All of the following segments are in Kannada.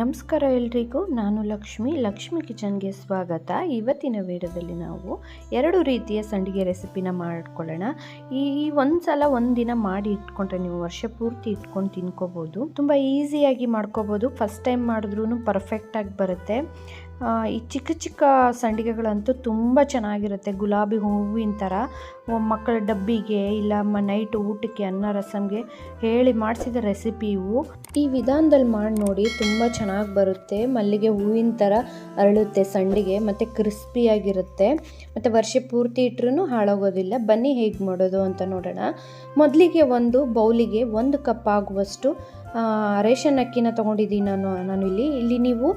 ನಮಸ್ಕಾರ ಎಲ್ರಿಗೂ, ನಾನು ಲಕ್ಷ್ಮಿ. ಲಕ್ಷ್ಮಿ ಕಿಚನ್ಗೆ ಸ್ವಾಗತ. ಇವತ್ತಿನ ವಿಡಿಯೋದಲ್ಲಿ ನಾವು ಎರಡು ರೀತಿಯ ಸಂಡಿಗೆ ರೆಸಿಪಿನ ಮಾಡ್ಕೊಳ್ಳೋಣ. ಈ ಒಂದು ಸಲ ಒಂದಿನ ಮಾಡಿ ಇಟ್ಕೊಂಡ್ರೆ ನೀವು ವರ್ಷ ಪೂರ್ತಿ ಇಟ್ಕೊಂಡು ತಿನ್ಕೋಬೋದು. ತುಂಬ ಈಸಿಯಾಗಿ ಮಾಡ್ಕೋಬೋದು. ಫಸ್ಟ್ ಟೈಮ್ ಮಾಡಿದ್ರೂ ಪರ್ಫೆಕ್ಟಾಗಿ ಬರುತ್ತೆ. ಈ ಚಿಕ್ಕ ಚಿಕ್ಕ ಸಂಡಿಗೆಗಳಂತೂ ತುಂಬ ಚೆನ್ನಾಗಿರುತ್ತೆ. ಗುಲಾಬಿ ಹೂವಿನ ಥರ ಮಕ್ಕಳ ಡಬ್ಬಿಗೆ ಇಲ್ಲ ಮ, ನೈಟ್ ಊಟಕ್ಕೆ ಅನ್ನ ರಸಮ್ಗೆ ಹೇಳಿ ಮಾಡಿಸಿದ ರೆಸಿಪಿ ಇವು. ಈ ವಿಧಾನದಲ್ಲಿ ಮಾಡಿ ನೋಡಿ ತುಂಬ ಚೆನ್ನಾಗಿ ಬರುತ್ತೆ. ಮಲ್ಲಿಗೆ ಹೂವಿನ ಥರ ಅರಳುತ್ತೆ ಸಂಡಿಗೆ, ಮತ್ತು ಕ್ರಿಸ್ಪಿಯಾಗಿರುತ್ತೆ ಮತ್ತು ವರ್ಷ ಪೂರ್ತಿ ಇಟ್ರೂ ಹಾಳಾಗೋದಿಲ್ಲ. ಬನ್ನಿ ಹೇಗೆ ಮಾಡೋದು ಅಂತ ನೋಡೋಣ. ಮೊದಲಿಗೆ ಒಂದು ಬೌಲಿಗೆ ಒಂದು ಕಪ್ ಆಗುವಷ್ಟು ರೇಷನ್ ಅಕ್ಕಿನ ತೊಗೊಂಡಿದ್ದೀನಿ ನಾನು ನಾನು ಇಲ್ಲಿ. ಇಲ್ಲಿ ನೀವು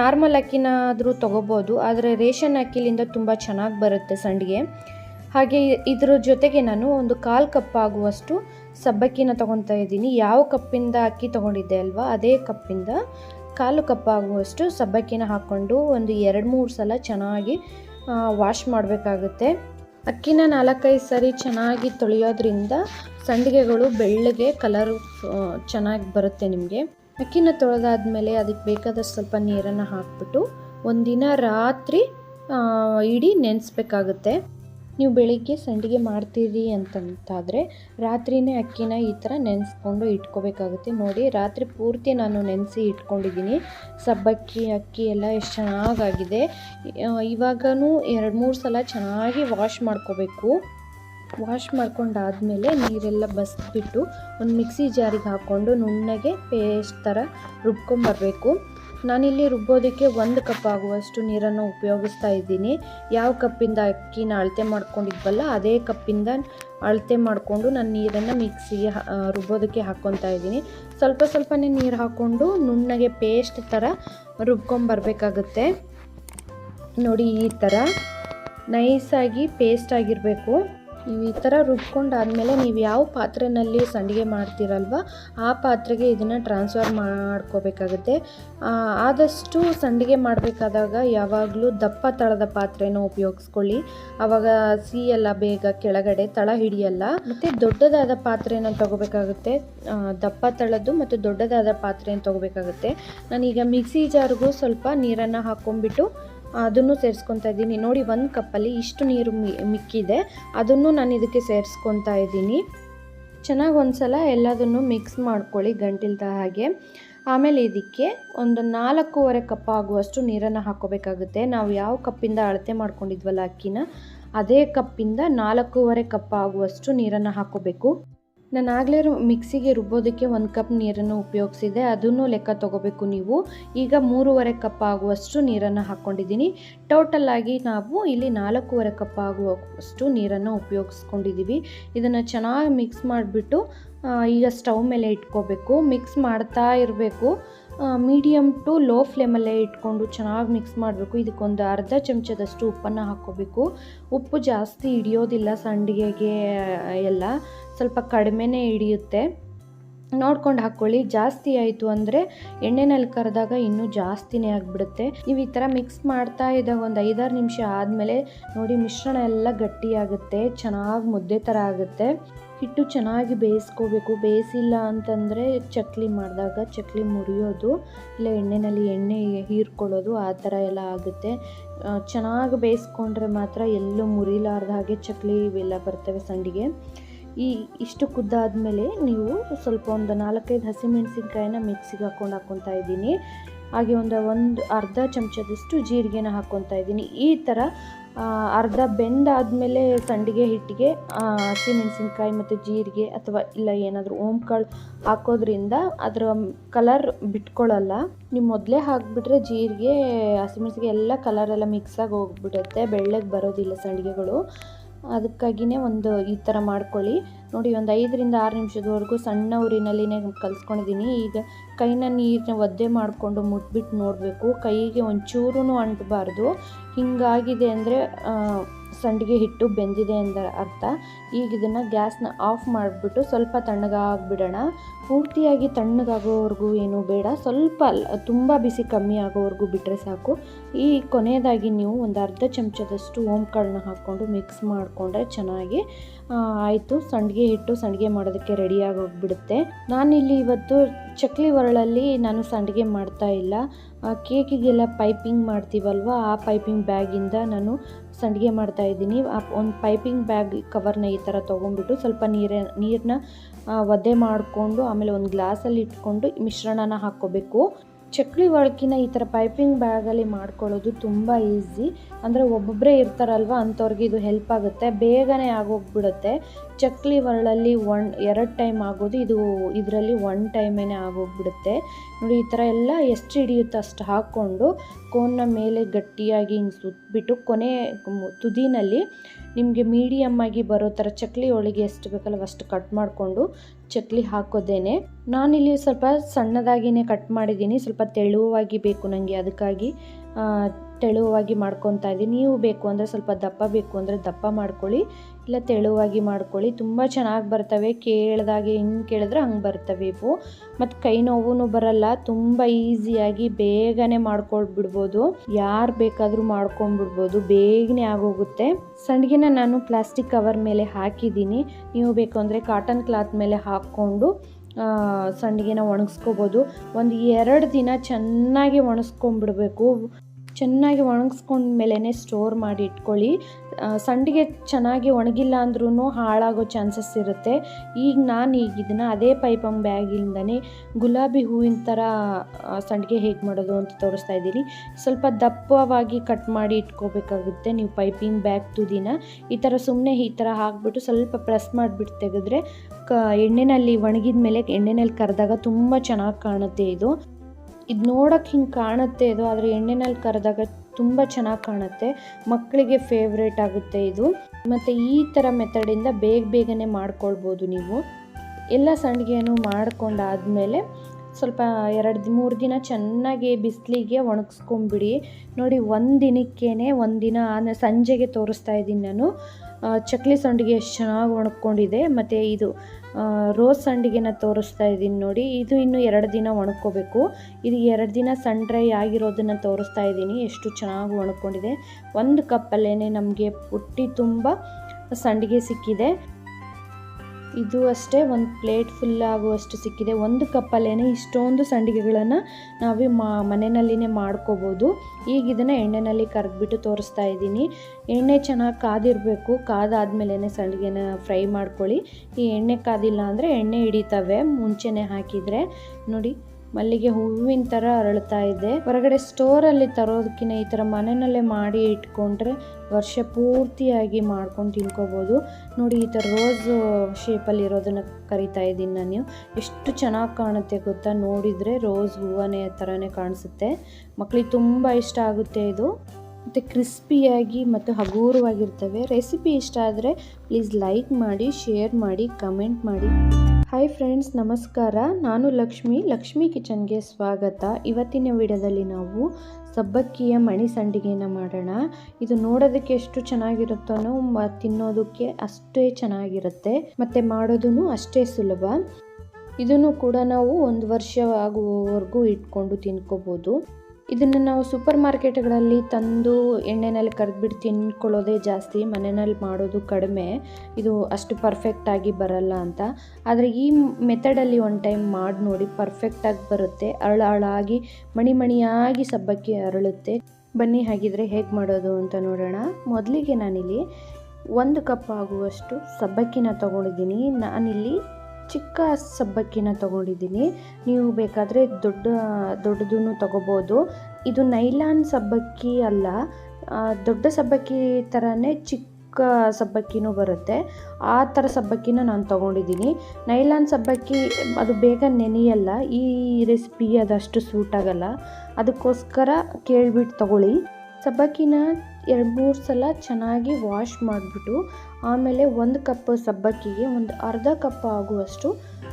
ನಾರ್ಮಲ್ ಅಕ್ಕಿನ ಆದರೂ ತೊಗೋಬೋದು, ಆದರೆ ರೇಷನ್ ಅಕ್ಕಿಲಿಂದ ತುಂಬ ಚೆನ್ನಾಗಿ ಬರುತ್ತೆ ಸಂಡಿಗೆ. ಹಾಗೆ ಇದ್ರ ಜೊತೆಗೆ ನಾನು ಒಂದು ಕಾಲು ಕಪ್ ಆಗುವಷ್ಟು ಸಬ್ಬಕ್ಕಿನ ತೊಗೊತಾ ಇದ್ದೀನಿ. ಯಾವ ಕಪ್ಪಿಂದ ಅಕ್ಕಿ ತೊಗೊಂಡಿದ್ದೆ ಅಲ್ವಾ, ಅದೇ ಕಪ್ಪಿಂದ ಕಾಲು ಕಪ್ ಆಗುವಷ್ಟು ಸಬ್ಬಕ್ಕಿನ ಹಾಕ್ಕೊಂಡು ಒಂದು ಎರಡು ಮೂರು ಸಲ ಚೆನ್ನಾಗಿ ವಾಶ್ ಮಾಡಬೇಕಾಗುತ್ತೆ. ಅಕ್ಕಿನ ನಾಲ್ಕೈದು ಸರಿ ಚೆನ್ನಾಗಿ ತೊಳೆಯೋದ್ರಿಂದ ಸಂಡಿಗೆಗಳು ಬೆಳ್ಳಗೆ ಕಲರ್ ಚೆನ್ನಾಗಿ ಬರುತ್ತೆ ನಿಮಗೆ. ಅಕ್ಕಿನ ತೊಳೆದಾದ್ಮೇಲೆ ಅದಕ್ಕೆ ಬೇಕಾದಷ್ಟು ಸ್ವಲ್ಪ ನೀರನ್ನು ಹಾಕ್ಬಿಟ್ಟು ಒಂದಿನ ರಾತ್ರಿ ಇಡೀ ನೆನೆಸ್ಬೇಕಾಗುತ್ತೆ. ನೀವು ಬೆಳಿಗ್ಗೆ ಸಂಡಿಗೆ ಮಾಡ್ತೀರಿ ಅಂತಂತಾದರೆ ರಾತ್ರಿನೇ ಅಕ್ಕಿನ ಈ ಥರ ನೆನೆಸ್ಕೊಂಡು ಇಟ್ಕೋಬೇಕಾಗುತ್ತೆ. ನೋಡಿ, ರಾತ್ರಿ ಪೂರ್ತಿ ನಾನು ನೆನೆಸಿ ಇಟ್ಕೊಂಡಿದ್ದೀನಿ. ಸಬ್ಬಕ್ಕಿ, ಅಕ್ಕಿ ಎಲ್ಲ ಎಷ್ಟು ಚೆನ್ನಾಗಾಗಿದೆ. ಇವಾಗನೂ ಎರಡು ಮೂರು ಸಲ ಚೆನ್ನಾಗಿ ವಾಶ್ ಮಾಡ್ಕೋಬೇಕು. ವಾಶ್ ಮಾಡ್ಕೊಂಡಾದಮೇಲೆ ನೀರೆಲ್ಲ ಬಸ್ಬಿಟ್ಟು ಒಂದು ಮಿಕ್ಸಿ ಜಾರಿಗೆ ಹಾಕ್ಕೊಂಡು ನುಣ್ಣಗೆ ಪೇಸ್ಟ್ ಥರ ರುಬ್ಕೊಂಬರಬೇಕು. ನಾನಿಲ್ಲಿ ರುಬ್ಬೋದಕ್ಕೆ ಒಂದು ಕಪ್ ಆಗುವಷ್ಟು ನೀರನ್ನು ಉಪಯೋಗಿಸ್ತಾ ಇದ್ದೀನಿ. ಯಾವ ಕಪ್ಪಿಂದ ಅಕ್ಕಿನ ಅಳತೆ ಮಾಡ್ಕೊಂಡಿದ್ವಲ್ಲ, ಅದೇ ಕಪ್ಪಿಂದ ಅಳತೆ ಮಾಡಿಕೊಂಡು ನಾನು ನೀರನ್ನು ಮಿಕ್ಸಿಗೆ ರುಬ್ಬೋದಕ್ಕೆ ಹಾಕ್ಕೊತಾ ಇದ್ದೀನಿ. ಸ್ವಲ್ಪ ಸ್ವಲ್ಪನೇ ನೀರು ಹಾಕ್ಕೊಂಡು ನುಣ್ಣಗೆ ಪೇಸ್ಟ್ ಥರ ರುಬ್ಕೊಂಬರ್ಬೇಕಾಗುತ್ತೆ. ನೋಡಿ ಈ ಥರ ನೈಸಾಗಿ ಪೇಸ್ಟ್ ಆಗಿರಬೇಕು. ಈ ಥರ ರುಬ್ಕೊಂಡಾದಮೇಲೆ ನೀವು ಯಾವ ಪಾತ್ರೆಯಲ್ಲಿ ಸಂಡಿಗೆ ಮಾಡ್ತೀರಲ್ವ, ಆ ಪಾತ್ರೆಗೆ ಇದನ್ನು ಟ್ರಾನ್ಸ್ಫರ್ ಮಾಡ್ಕೋಬೇಕಾಗುತ್ತೆ. ಆದಷ್ಟು ಸಂಡಿಗೆ ಮಾಡಬೇಕಾದಾಗ ಯಾವಾಗಲೂ ದಪ್ಪ ತಳದ ಪಾತ್ರೆನ ಉಪಯೋಗಿಸ್ಕೊಳ್ಳಿ. ಆವಾಗ ಸಿಹಿಯಲ್ಲ ಬೇಗ ಕೆಳಗಡೆ, ತಳ ಹಿಡಿಯಲ್ಲ. ಮತ್ತು ದೊಡ್ಡದಾದ ಪಾತ್ರೆನ ತಗೋಬೇಕಾಗುತ್ತೆ. ದಪ್ಪ ತಳದ್ದು ಮತ್ತು ದೊಡ್ಡದಾದ ಪಾತ್ರೆನ ತೊಗೋಬೇಕಾಗುತ್ತೆ. ನಾನೀಗ ಮಿಕ್ಸಿ ಜಾರ್ಗೂ ಸ್ವಲ್ಪ ನೀರನ್ನು ಹಾಕ್ಕೊಂಡ್ಬಿಟ್ಟು ಅದನ್ನು ಸೇರಿಸ್ಕೊತಾ ಇದ್ದೀನಿ. ನೋಡಿ, ಒಂದು ಕಪ್ಪಲ್ಲಿ ಇಷ್ಟು ನೀರು ಮಿಕ್ಕಿದೆ. ಅದನ್ನು ನಾನು ಇದಕ್ಕೆ ಸೇರಿಸ್ಕೊತಾ ಇದ್ದೀನಿ. ಚೆನ್ನಾಗಿ ಒಂದ್ಸಲ ಎಲ್ಲದನ್ನು ಮಿಕ್ಸ್ ಮಾಡ್ಕೊಳ್ಳಿ ಗಂಟಿಲ್ದ ಹಾಗೆ. ಆಮೇಲೆ ಇದಕ್ಕೆ ಒಂದು ನಾಲ್ಕೂವರೆ ಕಪ್ ಆಗುವಷ್ಟು ನೀರನ್ನು ಹಾಕೋಬೇಕಾಗುತ್ತೆ ನಾವು ಯಾವ ಕಪ್ಪಿಂದ ಅಳತೆ ಮಾಡ್ಕೊಂಡಿದ್ವಲ್ಲ ಅಕ್ಕಿನ, ಅದೇ ಕಪ್ಪಿಂದ ನಾಲ್ಕೂವರೆ ಕಪ್ ಆಗುವಷ್ಟು ನೀರನ್ನು ಹಾಕ್ಕೋಬೇಕು. ನಾನು ಆಗಲೇ ಮಿಕ್ಸಿಗೆ ರುಬ್ಬೋದಕ್ಕೆ ಒಂದು ಕಪ್ ನೀರನ್ನು ಉಪಯೋಗಿಸಿದೆ. ಅದನ್ನು ಲೆಕ್ಕ ತಗೋಬೇಕು ನೀವು. ಈಗ ಮೂರುವರೆ ಕಪ್ ಆಗುವಷ್ಟು ನೀರನ್ನು ಹಾಕ್ಕೊಂಡಿದ್ದೀನಿ ಟೋಟಲ್ ಆಗಿ ನಾವು ಇಲ್ಲಿ ನಾಲ್ಕೂವರೆ ಕಪ್ ಆಗುವಷ್ಟು ನೀರನ್ನು ಉಪಯೋಗಿಸ್ಕೊಂಡಿದ್ದೀವಿ ಇದನ್ನು ಚೆನ್ನಾಗಿ ಮಿಕ್ಸ್ ಮಾಡಿಬಿಟ್ಟು ಈಗ ಸ್ಟವ್ ಮೇಲೆ ಇಟ್ಕೋಬೇಕು. ಮಿಕ್ಸ್ ಮಾಡ್ತಾ ಇರಬೇಕು. ಮೀಡಿಯಮ್ ಟು ಲೋ ಫ್ಲೇಮಲ್ಲೇ ಇಟ್ಕೊಂಡು ಚೆನ್ನಾಗಿ ಮಿಕ್ಸ್ ಮಾಡಬೇಕು. ಇದಕ್ಕೊಂದು ಅರ್ಧ ಚಮಚದಷ್ಟು ಉಪ್ಪನ್ನು ಹಾಕ್ಕೋಬೇಕು. ಉಪ್ಪು ಜಾಸ್ತಿ ಹಿಡಿಯೋದಿಲ್ಲ ಸಂಡಿಗೆಗೆ, ಎಲ್ಲ. ಸ್ವಲ್ಪ ಕಡಿಮೆನೇ ಹಿಡಿಯುತ್ತೆ. ನೋಡ್ಕೊಂಡು ಹಾಕ್ಕೊಳ್ಳಿ. ಜಾಸ್ತಿ ಆಯಿತು ಅಂದರೆ ಎಣ್ಣೆನಲ್ಲಿ ಕರೆದಾಗ ಇನ್ನೂ ಜಾಸ್ತಿನೇ ಆಗಿಬಿಡುತ್ತೆ. ನೀವು ಈ ಥರ ಮಿಕ್ಸ್ ಮಾಡ್ತಾ ಇದ್ದಾಗ ಒಂದು ಐದಾರು ನಿಮಿಷ ಆದಮೇಲೆ ನೋಡಿ, ಮಿಶ್ರಣ ಎಲ್ಲ ಗಟ್ಟಿಯಾಗುತ್ತೆ. ಚೆನ್ನಾಗಿ ಮುದ್ದೆ ಥರ ಆಗುತ್ತೆ. ಹಿಟ್ಟು ಚೆನ್ನಾಗಿ ಬೇಯಿಸ್ಕೋಬೇಕು. ಬೇಯಿಸಿಲ್ಲ ಅಂತಂದರೆ ಚಕ್ಲಿ ಮಾಡಿದಾಗ ಚಕ್ಲಿ ಮುರಿಯೋದು, ಇಲ್ಲ ಎಣ್ಣೆಯಲ್ಲಿ ಎಣ್ಣೆ ಹೀರ್ಕೊಳ್ಳೋದು ಆ ಥರ ಎಲ್ಲ ಆಗುತ್ತೆ. ಚೆನ್ನಾಗಿ ಬೇಯಿಸ್ಕೊಂಡ್ರೆ ಮಾತ್ರ ಎಲ್ಲೂ ಮುರಿಲಾರ್ದ ಹಾಗೆ ಚಕ್ಲಿ ಇವೆಲ್ಲ ಬರ್ತವೆ ಸಂಡಿಗೆ. ಈ ಇಷ್ಟು ಕುದ್ದಾದ್ಮೇಲೆ ನೀವು ಸ್ವಲ್ಪ ಒಂದು ನಾಲ್ಕೈದು ಹಸಿಮೆಣಸಿನ್ಕಾಯಿನ ಮಿಕ್ಸಿಗೆ ಹಾಕ್ಕೊಂಡು ಹಾಕ್ಕೊತಾ ಇದ್ದೀನಿ. ಹಾಗೆ ಒಂದು ಒಂದು ಅರ್ಧ ಚಮಚದಷ್ಟು ಜೀರಿಗೆನ ಹಾಕ್ಕೊತಾ ಇದ್ದೀನಿ. ಈ ಥರ ಅರ್ಧ ಬೆಂದಾದಮೇಲೆ ಸಂಡಿಗೆ ಹಿಟ್ಟಿಗೆ ಹಸಿಮೆಣಸಿನ್ಕಾಯಿ ಮತ್ತು ಜೀರಿಗೆ ಅಥವಾ ಇಲ್ಲ ಏನಾದರೂ ಓಂಕಾಳು ಹಾಕೋದ್ರಿಂದ ಅದರ ಕಲರ್ ಬಿಟ್ಕೊಳ್ಳಲ್ಲ ನೀವು ಮೊದಲೇ ಹಾಕಿಬಿಟ್ರೆ ಜೀರಿಗೆ ಹಸಿಮೆಣಸಿಗೆ ಎಲ್ಲ ಕಲರೆಲ್ಲ ಮಿಕ್ಸಾಗಿ ಹೋಗ್ಬಿಡುತ್ತೆ. ಬೆಳ್ಳಗೆ ಬರೋದಿಲ್ಲ ಸಂಡಿಗೆಗಳು. ಅದಕ್ಕಾಗಿಯೇ ಒಂದು ಈ ಥರ ಮಾಡ್ಕೊಳ್ಳಿ. ನೋಡಿ, ಒಂದು ಐದರಿಂದ ಆರು ನಿಮಿಷದವರೆಗೂ ಸಣ್ಣ ಊರಿನಲ್ಲಿನೇ ಕಲಿಸ್ಕೊಂಡಿದ್ದೀನಿ. ಈಗ ಕೈನ ನೀರನ್ನ ಒದ್ದೆ ಮಾಡಿಕೊಂಡು ಮುಟ್ಬಿಟ್ಟು ನೋಡಬೇಕು. ಕೈಗೆ ಒಂಚೂರೂ ಅಂಟಬಾರ್ದು. ಹಿಂಗಾಗಿದೆ ಅಂದರೆ ಸಂಡಿಗೆ ಹಿಟ್ಟು ಬೆಂದಿದೆ ಅಂದ ಅರ್ಥ. ಈಗ ಇದನ್ನು ಗ್ಯಾಸ್ನ ಆಫ್ ಮಾಡಿಬಿಟ್ಟು ಸ್ವಲ್ಪ ತಣ್ಣಗಾಗ್ಬಿಡೋಣ. ಪೂರ್ತಿಯಾಗಿ ತಣ್ಣಗಾಗೋವರೆಗೂ ಏನು ಬೇಡ. ಸ್ವಲ್ಪ ತುಂಬ ಬಿಸಿ ಕಮ್ಮಿ ಆಗೋವರೆಗೂ ಬಿಟ್ಟರೆ ಸಾಕು. ಈ ಕೊನೆಯದಾಗಿ ನೀವು ಒಂದು ಅರ್ಧ ಚಮಚದಷ್ಟು ಓಂಕಾಳನ್ನ ಹಾಕ್ಕೊಂಡು ಮಿಕ್ಸ್ ಮಾಡಿಕೊಂಡ್ರೆ ಚೆನ್ನಾಗಿ ಆಯಿತು, ಸಂಡಿಗೆ ಹಿಟ್ಟು ಸಂಡಿಗೆ ಮಾಡೋದಕ್ಕೆ ರೆಡಿಯಾಗಿ ಹೋಗ್ಬಿಡುತ್ತೆ ನಾನಿಲ್ಲಿ ಇವತ್ತು ಚಕ್ಲಿ ಒರಳಲ್ಲಿ ನಾನು ಸಂಡಿಗೆ ಮಾಡ್ತಾ ಇಲ್ಲ. ಕೇಕಿಗೆಲ್ಲ ಪೈಪಿಂಗ್ ಮಾಡ್ತೀವಲ್ವ? ಆ ಪೈಪಿಂಗ್ ಬ್ಯಾಗಿಂದ ನಾನು ಸಂಡಿಗೆ ಮಾಡ್ತಾ ಇದ್ದೀನಿ. ಒಂದು ಪೈಪಿಂಗ್ ಬ್ಯಾಗ್ ಕವರ್ನ ಈ ಥರ ತೊಗೊಂಡ್ಬಿಟ್ಟು ಸ್ವಲ್ಪ ನೀರ ನೀರನ್ನ ಒದ್ದೆ ಮಾಡಿಕೊಂಡು ಆಮೇಲೆ ಒಂದು ಗ್ಲಾಸಲ್ಲಿ ಇಟ್ಕೊಂಡು ಮಿಶ್ರಣನ ಹಾಕ್ಕೋಬೇಕು. ಚಕ್ಲಿ ಒಳಕಿನ ಈ ಥರ ಪೈಪಿಂಗ್ ಬ್ಯಾಗಲ್ಲಿ ಮಾಡ್ಕೊಳ್ಳೋದು ತುಂಬ ಈಸಿ. ಅಂದರೆ ಒಬ್ಬೊಬ್ಬರೇ ಇರ್ತಾರಲ್ವ, ಅಂಥವ್ರಿಗೆ ಇದು ಹೆಲ್ಪ್ ಆಗುತ್ತೆ. ಬೇಗನೆ ಆಗೋಗ್ಬಿಡುತ್ತೆ. ಚಕ್ಲಿ ಒರಳಲ್ಲಿ ಒನ್, ಎರಡು ಟೈಮ್ ಆಗೋದು, ಇದು ಇದರಲ್ಲಿ ಒನ್ ಟೈಮೇ ಆಗೋಗ್ಬಿಡುತ್ತೆ. ನೋಡಿ, ಈ ಥರ ಎಲ್ಲ ಎಷ್ಟು ಹಿಡಿಯುತ್ತೆ ಅಷ್ಟು ಹಾಕ್ಕೊಂಡು ಕೋನ್ನ ಮೇಲೆ ಗಟ್ಟಿಯಾಗಿ ಹಿಂಗೆ ಸುತ್ತಬಿಟ್ಟು ಕೊನೆ ತುದಿನಲ್ಲಿ ನಿಮಗೆ ಮೀಡಿಯಮ್ ಆಗಿ ಬರೋ ಥರ ಚಕ್ಲಿ ಒಳಗೆ ಎಷ್ಟು ಬೇಕಲ್ಲ ಅಷ್ಟು ಕಟ್ ಮಾಡಿಕೊಂಡು ಚಕ್ಲಿ ಹಾಕೋದೇನೆ. ನಾನಿಲ್ಲಿ ಸ್ವಲ್ಪ ಸಣ್ಣದಾಗಿನೇ ಕಟ್ ಮಾಡಿದ್ದೀನಿ. ಸ್ವಲ್ಪ ತೆಳುವಾಗಿ ಬೇಕು ನನಗೆ ಅದಕ್ಕಾಗಿ. ತೆಳುವಾಗಿ ಮಾಡ್ಕೊತಾ ಇದ್ದೀನಿ. ನೀವು ಬೇಕು ಅಂದರೆ ಸ್ವಲ್ಪ ದಪ್ಪ ಬೇಕು ಅಂದರೆ ದಪ್ಪ ಮಾಡ್ಕೊಳ್ಳಿ. ಇಲ್ಲ ತೆಳುವಾಗಿ ಮಾಡ್ಕೊಳ್ಳಿ. ತುಂಬ ಚೆನ್ನಾಗಿ ಬರ್ತವೆ. ಕೇಳಿದಾಗೆ ಹಿಂಗೆ ಕೇಳಿದ್ರೆ ಹಂಗೆ ಬರ್ತವೆ ಇವು. ಮತ್ತು ಕೈ ನೋವು ಬರಲ್ಲ. ತುಂಬ ಈಸಿಯಾಗಿ ಬೇಗನೆ ಮಾಡ್ಕೊಳ್ಬಿಡ್ಬೋದು. ಯಾರು ಬೇಕಾದರೂ ಮಾಡ್ಕೊಂಡ್ಬಿಡ್ಬೋದು. ಬೇಗನೆ ಆಗೋಗುತ್ತೆ. ಸಂಡಿಗೆನ ನಾನು ಪ್ಲಾಸ್ಟಿಕ್ ಕವರ್ ಮೇಲೆ ಹಾಕಿದ್ದೀನಿ. ನೀವು ಬೇಕು ಅಂದರೆ ಕಾಟನ್ ಕ್ಲಾತ್ ಮೇಲೆ ಹಾಕ್ಕೊಂಡು ಸಂಡಿಗೆನ ಒಣಗಿಸ್ಕೋಬೋದು. ಒಂದು ಎರಡು ದಿನ ಚೆನ್ನಾಗಿ ಒಣಗಿಸ್ಕೊಂಡ್ಬಿಡ್ಬೇಕು ಚೆನ್ನಾಗಿ ಒಣಗಿಸ್ಕೊಂಡ್ಮೇಲೆ ಸ್ಟೋರ್ ಮಾಡಿ ಇಟ್ಕೊಳ್ಳಿ. ಸಂಡಿಗೆ ಚೆನ್ನಾಗಿ ಒಣಗಿಲ್ಲ ಅಂದ್ರೂ ಹಾಳಾಗೋ ಚಾನ್ಸಸ್ ಇರುತ್ತೆ. ಈಗ ನಾನು ಈಗ ಇದನ್ನು ಅದೇ ಪೈಪಂಗ್ ಬ್ಯಾಗಿಂದನೇ ಗುಲಾಬಿ ಹೂವಿನ ಥರ ಸಂಡಿಗೆ ಹೇಗೆ ಮಾಡೋದು ಅಂತ ತೋರಿಸ್ತಾ ಇದ್ದೀನಿ. ಸ್ವಲ್ಪ ದಪ್ಪವಾಗಿ ಕಟ್ ಮಾಡಿ ಇಟ್ಕೋಬೇಕಾಗುತ್ತೆ. ನೀವು ಪೈಪಿಂಗ್ ಬ್ಯಾಗ್ ತುದಿನ ಈ ಥರ ಸುಮ್ಮನೆ ಈ ಥರ ಹಾಕ್ಬಿಟ್ಟು ಸ್ವಲ್ಪ ಪ್ರೆಸ್ ಮಾಡಿಬಿಟ್ಟು ತೆಗೆದ್ರೆ ಕ, ಎಣ್ಣೆನಲ್ಲಿ ಒಣಗಿದ ಮೇಲೆ ಎಣ್ಣೆನಲ್ಲಿ ಕರೆದಾಗ ತುಂಬ ಚೆನ್ನಾಗಿ ಕಾಣುತ್ತೆ ಇದು. ಇದು ನೋಡೋಕ್ಕೆ ಹಿಂಗೆ ಕಾಣುತ್ತೆ ಇದು, ಆದರೆ ಎಣ್ಣೆನಲ್ಲಿ ಕರೆದಾಗ ತುಂಬ ಚೆನ್ನಾಗಿ ಕಾಣುತ್ತೆ. ಮಕ್ಕಳಿಗೆ ಫೇವ್ರೇಟ್ ಆಗುತ್ತೆ ಇದು. ಮತ್ತು ಈ ಥರ ಮೆಥಡಿಂದ ಬೇಗ ಬೇಗನೆ ಮಾಡ್ಕೊಳ್ಬೋದು ನೀವು. ಎಲ್ಲ ಸಂಡಿಗೆಯನ್ನು ಮಾಡ್ಕೊಂಡಾದಮೇಲೆ ಸ್ವಲ್ಪ ಎರಡು ಮೂರು ದಿನ ಚೆನ್ನಾಗಿ ಬಿಸಿಲಿಗೆ ಒಣಗಿಸ್ಕೊಂಬಿಡಿ. ನೋಡಿ, ಒಂದು ದಿನಕ್ಕೇ ಒಂದಿನ ಆ ಸಂಜೆಗೆ ತೋರಿಸ್ತಾ ಇದ್ದೀನಿ ನಾನು. ಚಕ್ಲಿ ಸಂಡಿಗೆ ಎಷ್ಟು ಚೆನ್ನಾಗಿ ಒಣಗ್ಕೊಂಡಿದೆ. ಮತ್ತು ಇದು ರೋಸ್ ಸಂಡಿಗೆನ ತೋರಿಸ್ತಾ ಇದ್ದೀನಿ ನೋಡಿ. ಇದು ಇನ್ನು ಎರಡು ದಿನ ಒಣಕೋಬೇಕು ಇದು ಎರಡು ದಿನ ಸನ್ ಡ್ರೈ ಆಗಿರೋದನ್ನು ತೋರಿಸ್ತಾ ಇದ್ದೀನಿ. ಎಷ್ಟು ಚೆನ್ನಾಗಿ ಒಣಕೊಂಡಿದೆ ಒಂದು ಕಪ್ಪಲ್ಲೇ ನಮಗೆ ಪುಟ್ಟಿ ತುಂಬ ಸಂಡಿಗೆ ಸಿಕ್ಕಿದೆ. ಇದು ಅಷ್ಟೇ, ಒಂದು ಪ್ಲೇಟ್ ಫುಲ್ ಆಗುವಷ್ಟು ಸಿಕ್ಕಿದೆ. ಒಂದು ಕಪ್ಪಲ್ಲೇ ಇಷ್ಟೊಂದು ಸಂಡಿಗೆಗಳನ್ನು ನಾವೇ ಮಾ ಮನೆಯಲ್ಲಿನೇ ಮಾಡ್ಕೋಬೋದು. ಈಗ ಇದನ್ನು ಎಣ್ಣೆಯಲ್ಲಿ ಕರೆದ್ಬಿಟ್ಟು ತೋರಿಸ್ತಾ ಇದ್ದೀನಿ. ಎಣ್ಣೆ ಚೆನ್ನಾಗಿ ಕಾದಿರಬೇಕು. ಕಾದಾದ್ಮೇಲೆ ಸಂಡಿಗೆನ ಫ್ರೈ ಮಾಡ್ಕೊಳ್ಳಿ. ಈ ಎಣ್ಣೆ ಕಾದಿಲ್ಲ ಅಂದರೆ ಎಣ್ಣೆ ಹಿಡಿತವೆ. ಮುಂಚೆನೇ ಹಾಕಿದರೆ. ನೋಡಿ. ಮಲ್ಲಿಗೆ ಹೂವಿನ ತರ ಅರಳ್ತಾ ಇದೆ. ಹೊರಗಡೆ ಸ್ಟೋರ್ ಅಲ್ಲಿ ತರೋದಕ್ಕಿಂತ ಈ ತರ ಮನೆಯಲ್ಲೇ ಮಾಡಿ ಇಟ್ಕೊಂಡ್ರೆ ವರ್ಷ ಪೂರ್ತಿಯಾಗಿ ಮಾಡ್ಕೊಂಡು ತಿನ್ಕೋಬೋದು ನೋಡಿ, ಈ ಥರ ರೋಸ್ ಶೇಪಲ್ಲಿ ಇರೋದನ್ನು ಕರಿತಾ ಇದ್ದೀನಿ ನಾನು. ಎಷ್ಟು ಚೆನ್ನಾಗಿ ಕಾಣುತ್ತೆ ಗೊತ್ತಾ? ನೋಡಿದರೆ ರೋಸ್ ಹೂವನೇ ಥರನೇ ಕಾಣಿಸುತ್ತೆ. ಮಕ್ಕಳಿಗೆ ತುಂಬಾ ಇಷ್ಟ ಆಗುತ್ತೆ ಇದು. ಮತ್ತು ಕ್ರಿಸ್ಪಿಯಾಗಿ ಮತ್ತು ಹಗುರವಾಗಿರ್ತವೆ. ರೆಸಿಪಿ ಇಷ್ಟ ಆದರೆ ಪ್ಲೀಸ್ ಲೈಕ್ ಮಾಡಿ ಶೇರ್ ಮಾಡಿ ಕಮೆಂಟ್ ಮಾಡಿ. ಹಾಯ್ ಫ್ರೆಂಡ್ಸ್ ನಮಸ್ಕಾರ. ನಾನು ಲಕ್ಷ್ಮಿ. ಲಕ್ಷ್ಮಿ ಕಿಚನ್ಗೆ ಸ್ವಾಗತ. ಇವತ್ತಿನ ವಿಡಿಯೋದಲ್ಲಿ ನಾವು ಸಬ್ಬಕ್ಕಿಯ ಮಣಿ ಸಂಡಿಗೆನ ಮಾಡೋಣ. ಇದು ನೋಡೋದಕ್ಕೆ ಎಷ್ಟು ಚೆನ್ನಾಗಿರುತ್ತೋ ತಿನ್ನೋದಕ್ಕೆ ಅಷ್ಟೇ ಚೆನ್ನಾಗಿರುತ್ತೆ. ಮತ್ತು ಮಾಡೋದೂ ಅಷ್ಟೇ ಸುಲಭ. ಇದನ್ನು ಕೂಡ ನಾವು ಒಂದು ವರ್ಷ ಆಗುವವರೆಗೂ ಇಟ್ಕೊಂಡು ತಿನ್ಕೋಬೋದು. ಇದನ್ನು ನಾವು ಸೂಪರ್ ಮಾರ್ಕೆಟ್ಗಳಲ್ಲಿ ತಂದು ಎಣ್ಣೆನಲ್ಲಿ ಕರೆದ್ಬಿಟ್ಟು ತಿನ್ಕೊಳ್ಳೋದೇ ಜಾಸ್ತಿ, ಮನೆಯಲ್ಲಿ ಮಾಡೋದು ಕಡಿಮೆ. ಇದು ಅಷ್ಟು ಪರ್ಫೆಕ್ಟಾಗಿ ಬರಲ್ಲ ಅಂತ. ಆದರೆ ಈ ಮೆಥಡಲ್ಲಿ ಒಂದು ಟೈಮ್ ಮಾಡಿ ನೋಡಿ ಪರ್ಫೆಕ್ಟಾಗಿ ಬರುತ್ತೆ. ಅರಳ ಅಳಾಗಿ ಮಣಿ ಮಣಿಯಾಗಿ ಸಬ್ಬಕ್ಕಿ ಅರಳುತ್ತೆ. ಬನ್ನಿ ಹಾಗಿದ್ರೆ ಹೇಗೆ ಮಾಡೋದು ಅಂತ ನೋಡೋಣ. ಮೊದಲಿಗೆ ನಾನಿಲ್ಲಿ ಒಂದು ಕಪ್ ಆಗುವಷ್ಟು ಸಬ್ಬಕ್ಕಿನ ತೊಗೊಂಡಿದ್ದೀನಿ. ನಾನಿಲ್ಲಿ ಚಿಕ್ಕ ಸಬ್ಬಕ್ಕಿನ ತೊಗೊಂಡಿದ್ದೀನಿ. ನೀವು ಬೇಕಾದರೆ ದೊಡ್ಡ ದೊಡ್ಡದೂ ತೊಗೋಬೋದು. ಇದು ನೈಲಾನ್ ಸಬ್ಬಕ್ಕಿ ಅಲ್ಲ. ದೊಡ್ಡ ಸಬ್ಬಕ್ಕಿ ಥರನೇ ಚಿಕ್ಕ ಸಬ್ಬಕ್ಕಿನೂ ಬರುತ್ತೆ. ಆ ಥರ ಸಬ್ಬಕ್ಕಿನ ನಾನು ತೊಗೊಂಡಿದ್ದೀನಿ. ನೈಲಾನ್ ಸಬ್ಬಕ್ಕಿ ಅದು ಬೇಗ ನೆನೆಯಲ್ಲ. ಈ ರೆಸಿಪಿ ಅದಷ್ಟು ಸೂಟ್ ಆಗಲ್ಲ. ಅದಕ್ಕೋಸ್ಕರ ಕೇಳಿಬಿಟ್ಟು ತಗೊಳ್ಳಿ. ಸಬ್ಬಕ್ಕಿನ ಎರಡು ಮೂರು ಸಲ ಚೆನ್ನಾಗಿ ವಾಶ್ ಮಾಡಿಬಿಟ್ಟು ಆಮೇಲೆ ಒಂದು ಕಪ್ ಸಬ್ಬಕ್ಕಿಗೆ ಒಂದು ಅರ್ಧ ಕಪ್ ಆಗುವಷ್ಟು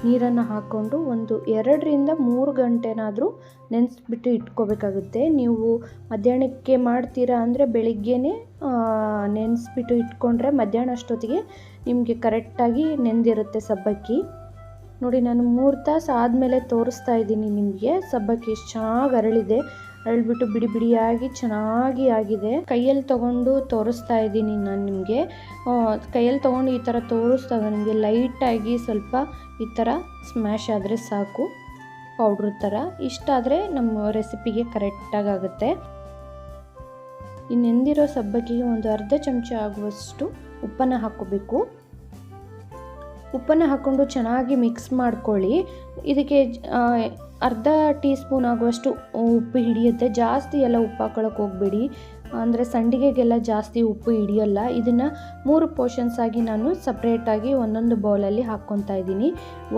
ನೀರನ್ನು ಹಾಕ್ಕೊಂಡು ಒಂದು ಎರಡರಿಂದ ಮೂರು ಗಂಟೆನಾದರೂ ನೆನೆಸ್ಬಿಟ್ಟು ಇಟ್ಕೋಬೇಕಾಗುತ್ತೆ. ನೀವು ಮಧ್ಯಾಹ್ನಕ್ಕೆ ಮಾಡ್ತೀರಾ ಅಂದರೆ ಬೆಳಿಗ್ಗೆನೇ ನೆನೆಸ್ಬಿಟ್ಟು ಇಟ್ಕೊಂಡ್ರೆ ಮಧ್ಯಾಹ್ನ ಅಷ್ಟೊತ್ತಿಗೆ ನಿಮಗೆ ಕರೆಕ್ಟಾಗಿ ನೆಂದಿರುತ್ತೆ ಸಬ್ಬಕ್ಕಿ. ನೋಡಿ, ನಾನು ಮೂರು ತಾಸು ಆದಮೇಲೆ ತೋರಿಸ್ತಾ ಇದ್ದೀನಿ ನಿಮಗೆ ಸಬ್ಬಕ್ಕಿ ಎಷ್ಟು ಚೆನ್ನಾಗಿ ಅರಳಿದೆ. ಅರಳ್ಬಿಟ್ಟು ಬಿಡಿ ಬಿಡಿಯಾಗಿ ಚೆನ್ನಾಗಿ ಆಗಿದೆ. ಕೈಯಲ್ಲಿ ತಗೊಂಡು ತೋರಿಸ್ತಾ ಇದ್ದೀನಿ ನಾನು ನಿಮಗೆ. ಕೈಯಲ್ಲಿ ತಗೊಂಡು ಈ ಥರ ತೋರಿಸ್ದಾಗ ನಿಮಗೆ ಲೈಟಾಗಿ ಸ್ವಲ್ಪ ಈ ಥರ ಸ್ಮ್ಯಾಶ್ ಆದರೆ ಸಾಕು. ಪೌಡ್ರ್ ಥರ. ಇಷ್ಟಾದರೆ ನಮ್ಮ ರೆಸಿಪಿಗೆ ಕರೆಕ್ಟಾಗಿ ಆಗುತ್ತೆ. ಈ ನೆಂದಿರೋ ಸಬ್ಬಕ್ಕಿಗೆ ಒಂದು ಅರ್ಧ ಚಮಚ ಆಗುವಷ್ಟು ಉಪ್ಪನ್ನು ಹಾಕೋಬೇಕು ಉಪ್ಪನ್ನು ಹಾಕ್ಕೊಂಡು ಚೆನ್ನಾಗಿ ಮಿಕ್ಸ್ ಮಾಡ್ಕೊಳ್ಳಿ. ಇದಕ್ಕೆ ಅರ್ಧ ಟೀ ಸ್ಪೂನ್ ಆಗುವಷ್ಟು ಉಪ್ಪು ಹಿಡಿಯುತ್ತೆ. ಜಾಸ್ತಿ ಎಲ್ಲ ಉಪ್ಪು ಹಾಕೊಳ್ಳೋಕೆ ಹೋಗಬೇಡಿ. ಅಂದರೆ ಸಂಡಿಗೆಗೆಲ್ಲ ಜಾಸ್ತಿ ಉಪ್ಪು ಹಿಡಿಯಲ್ಲ. ಇದನ್ನು ಮೂರು ಪೋರ್ಷನ್ಸ್ ಆಗಿ ನಾನು ಸಪ್ರೇಟಾಗಿ ಒಂದೊಂದು ಬೌಲಲ್ಲಿ ಹಾಕ್ಕೊತಾ ಇದ್ದೀನಿ.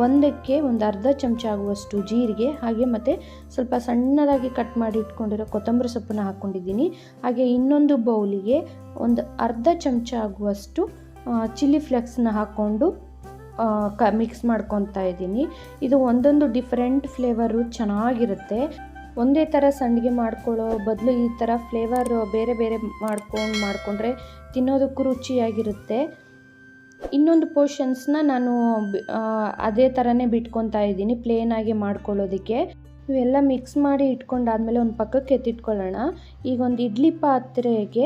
ಒಂದಕ್ಕೆ ಒಂದು ಅರ್ಧ ಚಮಚ ಆಗುವಷ್ಟು ಜೀರಿಗೆ, ಹಾಗೆ ಮತ್ತು ಸ್ವಲ್ಪ ಸಣ್ಣದಾಗಿ ಕಟ್ ಮಾಡಿ ಇಟ್ಕೊಂಡಿರೋ ಕೊತ್ತಂಬರಿ ಸೊಪ್ಪನ್ನು ಹಾಕ್ಕೊಂಡಿದ್ದೀನಿ ಹಾಗೆ ಇನ್ನೊಂದು ಬೌಲಿಗೆ ಒಂದು ಅರ್ಧ ಚಮಚ ಆಗುವಷ್ಟು ಚಿಲ್ಲಿ ಫ್ಲೆಕ್ಸನ್ನ ಹಾಕ್ಕೊಂಡು ಕ ಮಿಕ್ಸ್ ಮಾಡ್ಕೊತಾ ಇದ್ದೀನಿ. ಇದು ಒಂದೊಂದು ಡಿಫ್ರೆಂಟ್ ಫ್ಲೇವರು ಚೆನ್ನಾಗಿರುತ್ತೆ. ಒಂದೇ ಥರ ಸಂಡಿಗೆ ಮಾಡ್ಕೊಳ್ಳೋ ಬದಲು ಈ ಥರ ಫ್ಲೇವರ್ ಬೇರೆ ಬೇರೆ ಮಾಡ್ಕೊಂಡು, ಮಾಡಿಕೊಂಡ್ರೆ ತಿನ್ನೋದಕ್ಕೂ ರುಚಿಯಾಗಿರುತ್ತೆ. ಇನ್ನೊಂದು ಪೋರ್ಷನ್ಸ್ನ ನಾನು ಅದೇ ಥರನೇ ಬಿಟ್ಕೊತಾ ಇದ್ದೀನಿ ಪ್ಲೇನಾಗಿ ಮಾಡ್ಕೊಳ್ಳೋದಕ್ಕೆ. ಇವೆಲ್ಲ ಮಿಕ್ಸ್ ಮಾಡಿ ಇಟ್ಕೊಂಡಾದ್ಮೇಲೆ ಒಂದು ಪಕ್ಕಕ್ಕೆ ಎತ್ತಿಟ್ಕೊಳ್ಳೋಣ. ಈಗ ಒಂದು ಇಡ್ಲಿ ಪಾತ್ರೆಗೆ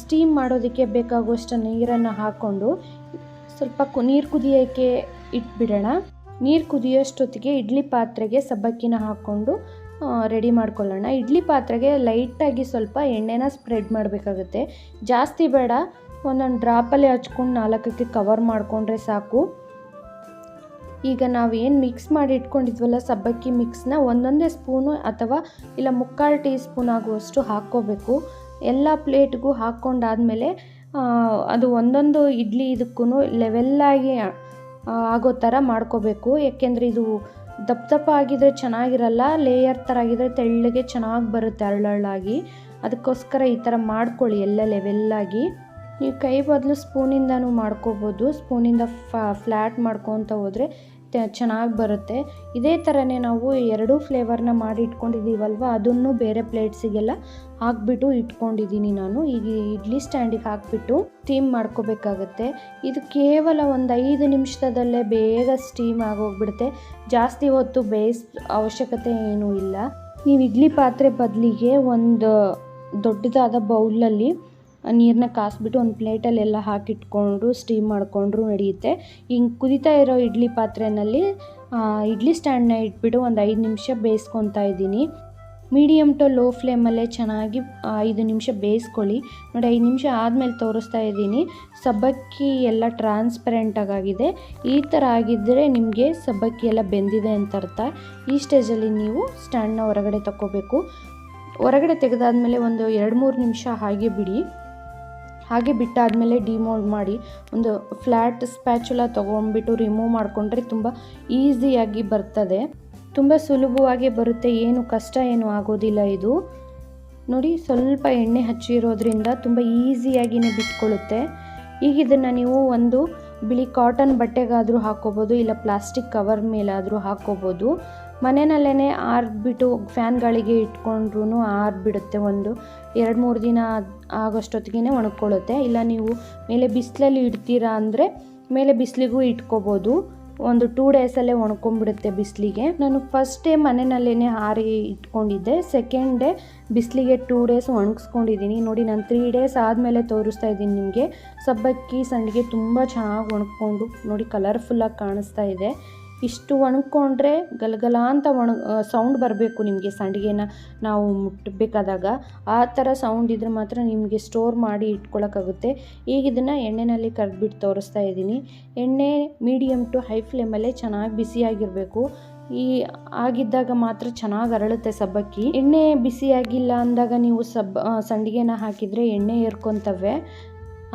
ಸ್ಟೀಮ್ ಮಾಡೋದಕ್ಕೆ ಬೇಕಾಗುವಷ್ಟು ನೀರನ್ನು ಹಾಕ್ಕೊಂಡು ಸ್ವಲ್ಪ ಕು ನೀರು ಕುದಿಯೋಕ್ಕೆ ಇಟ್ಬಿಡೋಣ. ನೀರು ಕುದಿಯೋಷ್ಟೊತ್ತಿಗೆ ಇಡ್ಲಿ ಪಾತ್ರೆಗೆ ಸಬ್ಬಕ್ಕಿನ ಹಾಕ್ಕೊಂಡು ರೆಡಿ ಮಾಡ್ಕೊಳ್ಳೋಣ. ಇಡ್ಲಿ ಪಾತ್ರೆಗೆ ಲೈಟಾಗಿ ಸ್ವಲ್ಪ ಎಣ್ಣೆನ ಸ್ಪ್ರೆಡ್ ಮಾಡಬೇಕಾಗುತ್ತೆ. ಜಾಸ್ತಿ ಬೇಡ, ಒಂದೊಂದು ಡ್ರಾಪಲ್ಲಿ ಹಚ್ಕೊಂಡು ನಾಲ್ಕಕ್ಕೆ ಕವರ್ ಮಾಡಿಕೊಂಡ್ರೆ ಸಾಕು. ಈಗ ನಾವು ಏನು ಮಿಕ್ಸ್ ಮಾಡಿ ಇಟ್ಕೊಂಡಿದ್ವಲ್ಲ, ಸಬ್ಬಕ್ಕಿ ಮಿಕ್ಸ್ನ ಒಂದೊಂದೇ ಸ್ಪೂನು ಅಥವಾ ಇಲ್ಲ ಮುಕ್ಕಾಲು ಟೀ ಸ್ಪೂನ್ ಆಗುವಷ್ಟು ಹಾಕ್ಕೋಬೇಕು. ಎಲ್ಲ ಪ್ಲೇಟ್ಗೂ ಹಾಕ್ಕೊಂಡಾದ್ಮೇಲೆ ಅದು ಒಂದೊಂದು ಇಡ್ಲಿ ಇದಕ್ಕೂ ಲೆವೆಲ್ಲಾಗಿ ಆಗೋ ಥರ ಮಾಡ್ಕೋಬೇಕು. ಯಾಕೆಂದರೆ ಇದು ದಪ್ಪ ದಪ್ಪ ಆಗಿದ್ರೆ ಚೆನ್ನಾಗಿರಲ್ಲ ಲೇಯರ್ ಥರ ಆಗಿದ್ರೆ ತೆಳ್ಳಗೆ ಚೆನ್ನಾಗಿ ಬರುತ್ತೆ ಅರಳಾಗಿ ಅದಕ್ಕೋಸ್ಕರ ಈ ಥರ ಮಾಡ್ಕೊಳ್ಳಿ ಎಲ್ಲ ಲೆವೆಲ್ಲಾಗಿ ನೀವು ಕೈ ಬದಲು ಸ್ಪೂನಿಂದನೂ ಮಾಡ್ಕೋಬೋದು. ಸ್ಪೂನಿಂದ ಫ್ಲ್ಯಾಟ್ ಮಾಡ್ಕೊತ ಹೋದರೆ ಚೆನ್ನಾಗಿ ಬರುತ್ತೆ. ಇದೇ ಥರನೇ ನಾವು ಎರಡೂ ಫ್ಲೇವರ್ನ ಮಾಡಿ ಇಟ್ಕೊಂಡಿದ್ದೀವಲ್ವ? ಅದನ್ನು ಬೇರೆ ಪ್ಲೇಟ್ಸಿಗೆಲ್ಲ ಹಾಕ್ಬಿಟ್ಟು ಇಟ್ಕೊಂಡಿದ್ದೀನಿ ನಾನು. ಈಗ ಇಡ್ಲಿ ಸ್ಟ್ಯಾಂಡಿಗೆ ಹಾಕ್ಬಿಟ್ಟು ಸ್ಟೀಮ್ ಮಾಡ್ಕೋಬೇಕಾಗತ್ತೆ. ಇದು ಕೇವಲ ಒಂದು ಐದು ನಿಮಿಷದಲ್ಲೇ ಬೇಗ ಸ್ಟೀಮ್ ಆಗೋಗ್ಬಿಡುತ್ತೆ. ಜಾಸ್ತಿ ಹೊತ್ತು ಬೇಯಿಸ್, ಅವಶ್ಯಕತೆ ಏನೂ ಇಲ್ಲ. ನೀವು ಇಡ್ಲಿ ಪಾತ್ರೆ ಬದಲಿಗೆ ಒಂದು ದೊಡ್ಡದಾದ ಬೌಲಲ್ಲಿ ನೀರನ್ನ ಕಾಸ್ಬಿಟ್ಟು ಒಂದು ಪ್ಲೇಟಲ್ಲೆಲ್ಲ ಹಾಕಿಟ್ಕೊಂಡು ಸ್ಟೀಮ್ ಮಾಡಿಕೊಂಡ್ರು ನಡೆಯುತ್ತೆ ಹಿಂಗೆ ಕುದಿತಾ ಇರೋ ಇಡ್ಲಿ ಪಾತ್ರೆಯಲ್ಲಿ ಇಡ್ಲಿ ಸ್ಟ್ಯಾಂಡ್ನ ಇಟ್ಬಿಟ್ಟು ಒಂದು ಐದು ನಿಮಿಷ ಬೇಯಿಸ್ಕೊತಾ ಇದ್ದೀನಿ. ಮೀಡಿಯಮ್ ಟು ಲೋ ಫ್ಲೇಮಲ್ಲೇ ಚೆನ್ನಾಗಿ ಐದು ನಿಮಿಷ ಬೇಯಿಸ್ಕೊಳ್ಳಿ. ನೋಡಿ, ಐದು ನಿಮಿಷ ಆದಮೇಲೆ ತೋರಿಸ್ತಾ ಇದ್ದೀನಿ. ಸಬ್ಬಕ್ಕಿ ಎಲ್ಲ ಟ್ರಾನ್ಸ್ಪರೆಂಟಾಗಿದೆ ಈ ಥರ ಆಗಿದ್ದರೆ ನಿಮಗೆ ಸಬ್ಬಕ್ಕಿ ಎಲ್ಲ ಬೆಂದಿದೆ ಅಂತ ಅರ್ಥ. ಈ ಸ್ಟೇಜಲ್ಲಿ ನೀವು ಸ್ಟ್ಯಾಂಡ್ನ ಹೊರಗಡೆ ತಗೋಬೇಕು ಹೊರಗಡೆ ತೆಗೆದಾದ್ಮೇಲೆ ಒಂದು ಎರಡು ಮೂರು ನಿಮಿಷ ಹಾಗೆ ಬಿಡಿ. ಹಾಗೆ ಬಿಟ್ಟಾದಮೇಲೆ ಡಿಮೋಲ್ಡ್ ಮಾಡಿ ಒಂದು ಫ್ಲ್ಯಾಟ್ ಸ್ಪ್ಯಾಚುಲ ತೊಗೊಂಡ್ಬಿಟ್ಟು ರಿಮೂವ್ ಮಾಡಿಕೊಂಡ್ರೆ ತುಂಬ ಈಸಿಯಾಗಿ ಬರ್ತದೆ. ತುಂಬ ಸುಲಭವಾಗಿ ಬರುತ್ತೆ. ಏನು ಕಷ್ಟ, ಏನು ಆಗೋದಿಲ್ಲ ಇದು. ನೋಡಿ, ಸ್ವಲ್ಪ ಎಣ್ಣೆ ಹಚ್ಚಿರೋದ್ರಿಂದ ತುಂಬ ಈಸಿಯಾಗಿಯೇ ಬಿಟ್ಕೊಳ್ಳುತ್ತೆ. ಈಗ ಇದನ್ನು ನೀವು ಒಂದು ಬಿಳಿ ಕಾಟನ್ ಬಟ್ಟೆಗಾದರೂ ಹಾಕ್ಕೋಬೋದು, ಇಲ್ಲ ಪ್ಲಾಸ್ಟಿಕ್ ಕವರ್ ಮೇಲಾದರೂ ಹಾಕ್ಕೋಬೋದು. ಮನೆಯಲ್ಲೇ ಆರ್ಬಿಟ್ಟು ಫ್ಯಾನ್ಗಳಿಗೆ ಇಟ್ಕೊಂಡ್ರೂ ಆರ್ಬಿಡುತ್ತೆ ಒಂದು. ಎರಡು ಮೂರು ದಿನ ಆಗೋಷ್ಟೊತ್ತಿಗೆ ಒಣಕೊಳ್ಳುತ್ತೆ ಇಲ್ಲ ನೀವು ಮೇಲೆ ಬಿಸಿಲಲ್ಲಿ ಇಡ್ತೀರಾ ಅಂದರೆ ಮೇಲೆ ಬಿಸಿಲಿಗೂ ಇಟ್ಕೋಬೋದು. ಒಂದು ಟೂ ಡೇಸಲ್ಲೇ ಒಣ್ಕೊಂಡ್ಬಿಡುತ್ತೆ ಬಿಸಿಲಿಗೆ. ನಾನು ಫಸ್ಟ್ ಡೇ ಮನೆಯಲ್ಲೇ ಆರಿ ಇಟ್ಕೊಂಡಿದ್ದೆ. ಸೆಕೆಂಡ್ ಡೇ ಬಿಸಿಲಿಗೆ ಟೂ ಡೇಸ್ ಒಣಗಿಸ್ಕೊಂಡಿದ್ದೀನಿ. ನೋಡಿ ನಾನು ತ್ರೀ ಡೇಸ್ ಆದಮೇಲೆ ತೋರಿಸ್ತಾ ಇದ್ದೀನಿ ನಿಮಗೆ. ಸಬ್ಬಕ್ಕಿ, ಸಂಡಿಗೆ ತುಂಬ ಚೆನ್ನಾಗಿ ಒಣಗ್ಕೊಂಡು ನೋಡಿ ಕಲರ್ಫುಲ್ಲಾಗಿ ಕಾಣಿಸ್ತಾ ಇದೆ. ಇಷ್ಟು ಒಣಕೊಂಡ್ರೆ ಗಲಗಲ ಅಂತ ಒಣ ಸೌಂಡ್ ಬರಬೇಕು ನಿಮಗೆ ಸಂಡಿಗೆನ ನಾವು ಮುಟ್ಟಬೇಕಾದಾಗ ಆ ಥರ ಸೌಂಡ್ ಇದ್ರೆ ಮಾತ್ರ ನಿಮಗೆ ಸ್ಟೋರ್ ಮಾಡಿ ಇಟ್ಕೊಳ್ಳೋಕ್ಕಾಗುತ್ತೆ ಈಗ ಇದನ್ನು ಎಣ್ಣೆನಲ್ಲಿ ಕರೆದ್ಬಿಟ್ಟು ತೋರಿಸ್ತಾ ಇದ್ದೀನಿ. ಎಣ್ಣೆ ಮೀಡಿಯಮ್ ಟು ಹೈ ಫ್ಲೇಮಲ್ಲೇ ಚೆನ್ನಾಗಿ ಬಿಸಿಯಾಗಿರಬೇಕು. ಈ ಆಗಿದ್ದಾಗ ಮಾತ್ರ ಚೆನ್ನಾಗಿ ಅರಳುತ್ತೆ ಸಬ್ಬಕ್ಕಿ. ಎಣ್ಣೆ ಬಿಸಿಯಾಗಿಲ್ಲ ಅಂದಾಗ ನೀವು ಸಬ್ ಸಂಡಿಗೆನ ಹಾಕಿದರೆ ಎಣ್ಣೆ ಏರ್ಕೊತವೆ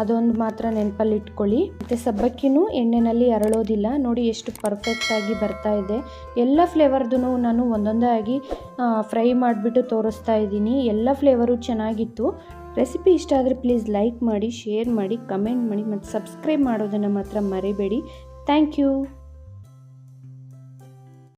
ಅದೊಂದು ಮಾತ್ರ ನೆನಪಲ್ಲಿ ಇಟ್ಕೊಳ್ಳಿ. ಮತ್ತು ಸಬ್ಬಕ್ಕಿನೂ ಎಣ್ಣೆಯಲ್ಲಿ ಅರಳೋದಿಲ್ಲ. ನೋಡಿ ಎಷ್ಟು ಪರ್ಫೆಕ್ಟಾಗಿ ಬರ್ತಾ ಇದೆ. ಎಲ್ಲ ಫ್ಲೇವರ್ದು ನಾನು ಒಂದೊಂದೇ ಆಗಿ ಫ್ರೈ ಮಾಡಿಬಿಟ್ಟು ತೋರಿಸ್ತಾ ಇದ್ದೀನಿ. ಎಲ್ಲ ಫ್ಲೇವರು ಚೆನ್ನಾಗಿತ್ತು. ರೆಸಿಪಿ ಇಷ್ಟ ಆದರೆ ಪ್ಲೀಸ್ ಲೈಕ್ ಮಾಡಿ ಶೇರ್ ಮಾಡಿ ಕಮೆಂಟ್ ಮಾಡಿ, ಮತ್ತು ಸಬ್ಸ್ಕ್ರೈಬ್ ಮಾಡೋದನ್ನು ಮಾತ್ರ ಮರಿಬೇಡಿ. Thank you